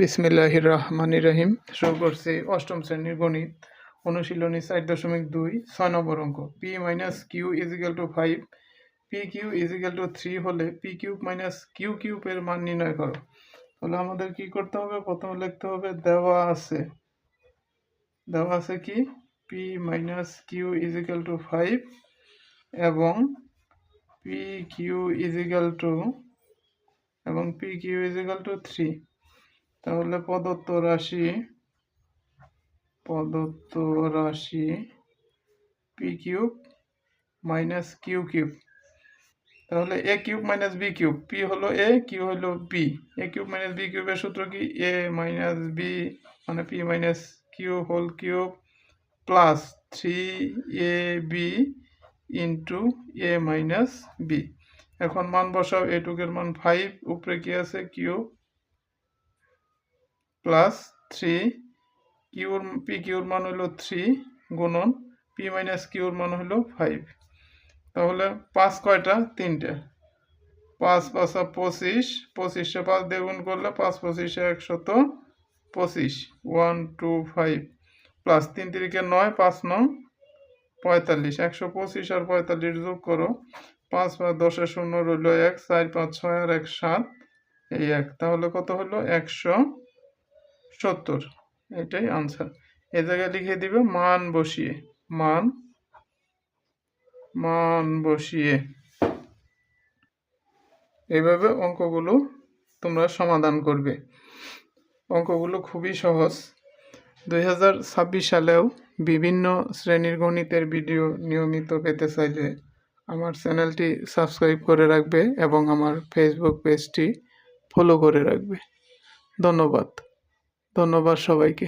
বিসমিল্লাহির রহমানির রহিম। শুরু করছি অষ্টম শ্রেণির গণিত, অনুশীলনী চার দশমিক দুই, ছয় নম্বর অঙ্ক। P minus Q equal to five P Q equal to three হলে পি কিউব মাইনাস কিউ কিউবের মান নির্ণয় করো। তাহলে আমাদের কি করতে হবে? প্রথমে লিখতে হবে দেওয়া আছে। দেওয়া আছে কি? P minus Q equal to five এবং পি কিউ ইজিক্যাল টু এবং P Q equal to three তাহলে প্রদত্ত রাশি প্রদত্ত রাশি P cube minus Q cube তাহলে A cube minus B cube P হলো এ কিউ হলো B A cube minus B কিউবের সূত্র কি? এ মাইনাস বি মানে P minus Q whole cube plus three A B into A minus B এখন মান বসাও এটুকের মান ফাইভ উপরে কি আছে? কিউব প্লাস থ্রি কিউর, পি কিউর মান হলো থ্রি গুণন পি মাইনাস কিউর মান হলো ফাইভ। তাহলে পাঁচ কয়টা? তিনটে। পাঁচ পাঁচা পঁচিশ, পঁচিশে পাঁচ দিয়ে করলে পাঁচ পঁচিশে একশত পঁচিশ। One, two, five. প্লাস তিন তিরিকে নয়, পাঁচ নং পঁয়তাল্লিশ। একশো পঁচিশ আর পঁয়তাল্লিশ যোগ করো। পাঁচ পাঁচ দশে শূন্য রইল এক, চার পাঁচ ছয় আর এক সাত, এই এক। তাহলে কত হলো একশো সত্তর। এটাই আনসার এ জায়গায় লিখে দিবে, মান বসিয়ে। মান মান বসিয়ে। এইভাবে অঙ্কগুলো তোমরা সমাধান করবে। অঙ্কগুলো খুবই সহজ। দুই হাজার ছাব্বিশ সালেও বিভিন্ন শ্রেণির গণিতের ভিডিও নিয়মিত পেতে চাইলে আমার চ্যানেলটি সাবস্ক্রাইব করে রাখবে এবং আমার ফেসবুক পেজটি ফলো করে রাখবে। ধন্যবাদ। ধন্যবাদ সবাইকে।